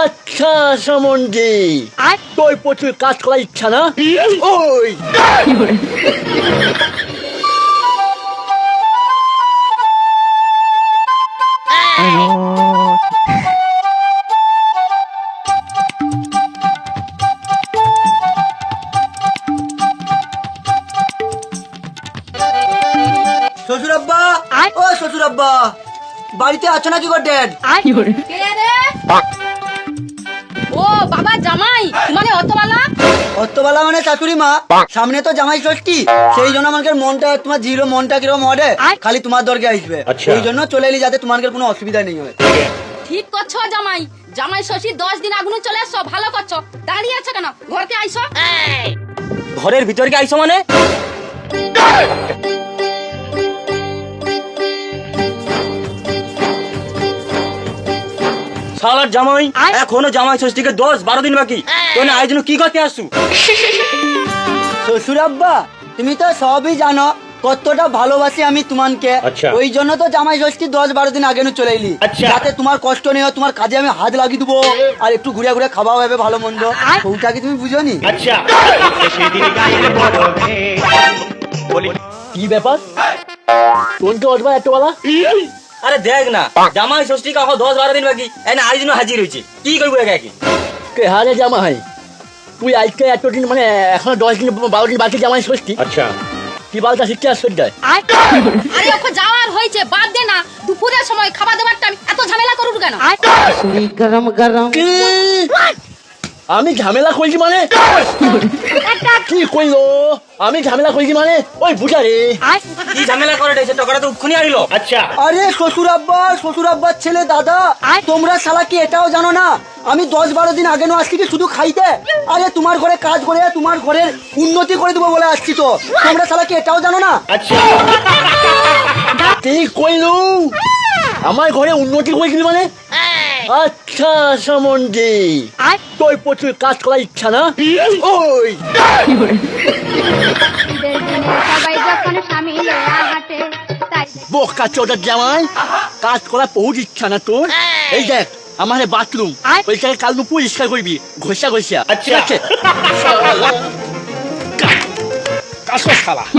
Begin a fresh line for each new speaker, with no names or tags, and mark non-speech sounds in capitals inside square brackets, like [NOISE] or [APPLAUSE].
আচ্ছা সমন্দি তোর প্রচুর কাজ করার ইচ্ছা না? ওই।
শ্বশুর আব্বা ও শ্বশুর আব্বা বাড়িতে আছো নাকি গো ড্যাড?
কে রে? অতবেলা
মানে চাকুরি মা। সামনে তো জামাই ষষ্ঠী। সেই জন্য আমাদের মনটা তোমার জিরো মনটা কীরকম হবে? খালি তোমার দরকে আসবে। সেই জন্য চলে এলি যাতে তোমার কোনো অসুবিধা নেই হয়
ঠিক করছ জামাই। জামাই ষষ্ঠী দশ দিন আগুনে চলে আসছো ভালো করছ। দাঁড়িয়ে আছো কেন? ঘরকে আইসো।
ঘরের ভিতরকে আইসো মানে? শালার জামাই এখনও জামাই ষষ্ঠীকে দশ বারো দিন বাকি। তোর আজ জন্য কি করতে আসছু? [LAUGHS]
শ্বশুর আব্বা তুমি তো সবই জানো কতটা ভালোবাসি আমি তোমাকে
আচ্ছা।
ওই জন্য তো জামাই ষষ্ঠী দশ বারো দিন আগে চলে এলি।
আচ্ছা।
যাতে তোমার কষ্ট নেই তোমার কাজে আমি হাত লাগিয়ে দেবো। আর একটু ঘুরে ঘুরে খাওয়া হবে ভালো মন্দ। ওটা কি তুমি বুঝো নি
আচ্ছা।
কি ব্যাপার? কোনটা উঠবা এত বলা
আরে দেখ না জামাই ষষ্ঠী এখন দশ বারো দিন বাকি এই না আজ হাজির হয়েছে। কি করব একে একে?
কে হারে জামা হয় তুই আজকে এতদিন মানে এখনও দশ দিন বারো দিন বাকি জামাই ষষ্ঠী?
আচ্ছা।
কি বালটা শিখতে আসছো যায়
আরে ওকে যাওয়ার হয়েছে বাদ দে না। দুপুরের সময় খাবার দাবার টাইম এত ঝামেলা করুন কেন?
কি? আমি ঝামেলা করছি মানে? কি কইলো? আমি ঝামেলা করছি মানে? ওই বুঝা রে
কি ঝামেলা করে রয়েছে টাকাটা তো উক্ষুনি আইলো। আচ্ছা।
আরে শ্বশুর আব্বা শ্বশুর আব্বার ছেলে দাদা। তোমরা শালা কি এটাও জানো না? আমি দশ বারো দিন আগে নো আসছি কি শুধু খাইতে? আরে তোমার ঘরে কাজ করে তোমার ঘরের উন্নতি করে দেবো বলে আসছি তো। তোমরা শালা কি এটাও জানো না?
আচ্ছা।
কি কইলু? আমার ঘরে উন্নতি করেছিলি মানে? আচ্ছা সমন্দি তোর প্রচুর কাজ করার ইচ্ছা না? ওই। বোকা চোদার জামাই কাজ করার বহুত ইচ্ছা না তোর? এই দেখ আমার বাথরুম ওইটাকে কাল নু পরিষ্কার করবি ঘষা ঘষা।
আচ্ছা।
ঠিক আছে? কাজ কর শালা। [LAUGHS]